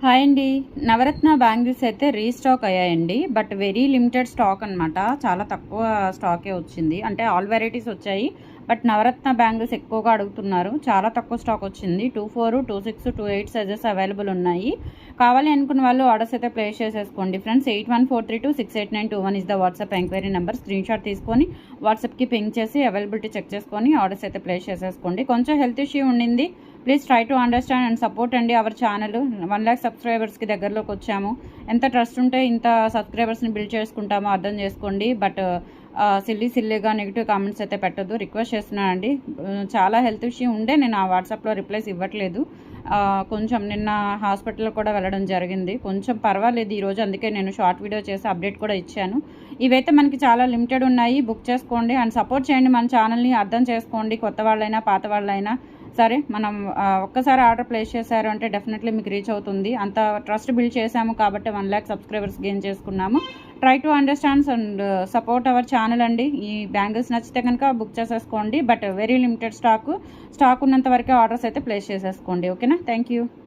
Hi అండి. Navaratna bangles అయితే restock అయ్యాయండి. బట్ వెరీ లిమిటెడ్ స్టాక్ అనమాట చాలా తక్కువ స్టాకే వచ్చింది. అంటే ఆల్ వెరైటీస్ వచ్చాయి. బట్ నవరత్న బ్యాంగిల్స్ ఎక్కువగా అడుగుతున్నారు. చాలా తక్కువ స్టాక్ వచ్చింది. Two four two six two eight sizes available ఉన్నాయి. కావాలి అనుకున్న వాళ్ళు ఆర్డర్స్ అయితే ప్లేస్ చేసేసుకోండి. Friends eight one four three two six eight nine two one is the WhatsApp enquiry number. Screenshot తీసుకొని వాట్సాప్కి పింక్ చేసి అవైలబిలిటీ చెక్ చేసుకొని ఆర్డర్స్ అయితే ప్లేస్ చేసేసుకోండి. కొంచెం హెల్త్ ఇష్యూ ఉండింది. Please try to understand and support అండి అవర్ ఛానల్. వన్ ల్యాక్ సబ్స్క్రైబర్స్కి దగ్గరలోకి వచ్చాము. ఎంత ట్రస్ట్ ఉంటే ఇంత సబ్స్క్రైబర్స్ని బిల్డ్ చేసుకుంటామో అర్థం చేసుకోండి. బట్ సిల్లీ సిల్లీగా నెగిటివ్ కామెంట్స్ అయితే పెట్టద్దు. రిక్వెస్ట్ చేస్తున్నానండి చాలా హెల్త్ ఇష్యూ ఉండే నేను ఆ వాట్సాప్లో రిప్లైస్ ఇవ్వట్లేదు. కొంచెం నిన్న హాస్పిటల్లో కూడా వెళ్ళడం జరిగింది. కొంచెం పర్వాలేదు ఈరోజు అందుకే నేను షార్ట్ వీడియో చేసి అప్డేట్ కూడా ఇచ్చాను. ఇవైతే మనకి చాలా లిమిటెడ్ ఉన్నాయి. బుక్ చేసుకోండి అండ్ సపోర్ట్ చేయండి మన ఛానల్ని. అర్థం చేసుకోండి. కొత్త వాళ్ళైనా పాత వాళ్ళైనా. సరే మనం ఒక్కసారి ఆర్డర్ ప్లేస్ చేశారు అంటే డెఫినెట్లీ మీకు రీచ్ అవుతుంది. అంత ట్రస్ట్ బిల్డ్ చేశాము కాబట్టి వన్ ల్యాక్ సబ్స్క్రైబర్స్ గెయిన్ చేసుకున్నాము. Try to understands and support our channel అండి. ఈ బ్యాంగిల్స్ నచ్చితే కనుక బుక్ చేసేసుకోండి but very limited stock. Stock ఉన్నంత వరకే ఆర్డర్స్ అయితే ప్లేస్ చేసేసుకోండి. ఓకేనా? Thank you.